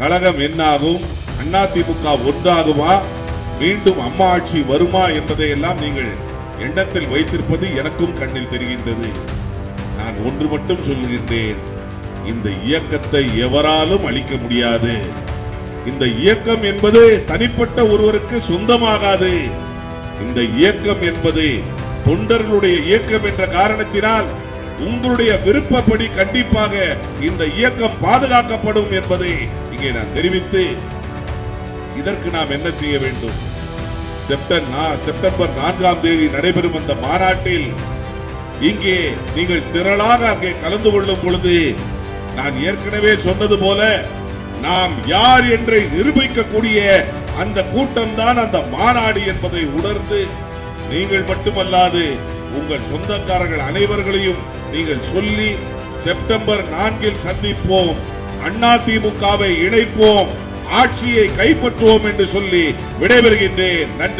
கழகம் என்னாகும்? அதிமுக ஒன்றாகுமா? மீண்டும் அம்மா ஆட்சி வருமா என்பதை எல்லாம் நீங்கள் எண்ணத்தில் வைத்திருப்பது எனக்கும் கண்ணில் தெரிகின்றது. நான் ஒன்று மட்டும் சொல்லுகின்றேன் இந்த இயக்கத்தை எவராலும் அழிக்க முடியாது. இந்த இயக்கம் என்பது தனிப்பட்ட ஒருவருக்கு சொந்தமாகாது. இந்த இயக்கம் என்பது தொண்டர்களுடைய இயக்கம் என்ற காரணத்தினால் உங்களுடைய விருப்பப்படி கண்டிப்பாக இந்த இயக்கம் பாதுகாக்கப்படும் என்பதை இங்கே நான் தெரிவித்து இதற்கு நாம் என்ன செய்ய வேண்டும்? செப்டம்பர் செப்டம்பர் நான்காம் தேதி நடைபெறும் அந்த மாநாட்டில் இங்கே நீங்கள் திரளாக அங்கே கலந்து கொள்ளும் பொழுது நான் ஏற்கனவே சொன்னது போல நாம் யார் என்று நிரூபிக்கக்கூடிய அந்த கூட்டம் தான் அந்த மாநாடு என்பதை உணர்ந்து நீங்கள் மட்டுமல்லாது உங்கள் சொந்தக்காரர்கள் அனைவர்களையும் நீங்கள் சொல்லி செப்டம்பர் நான்கில் சந்திப்போம். அண்ணா திமுகவை இணைப்போம் ஆட்சியை கைப்பற்றுவோம் என்று சொல்லி விடைபெறுகின்றேன். நன்றி.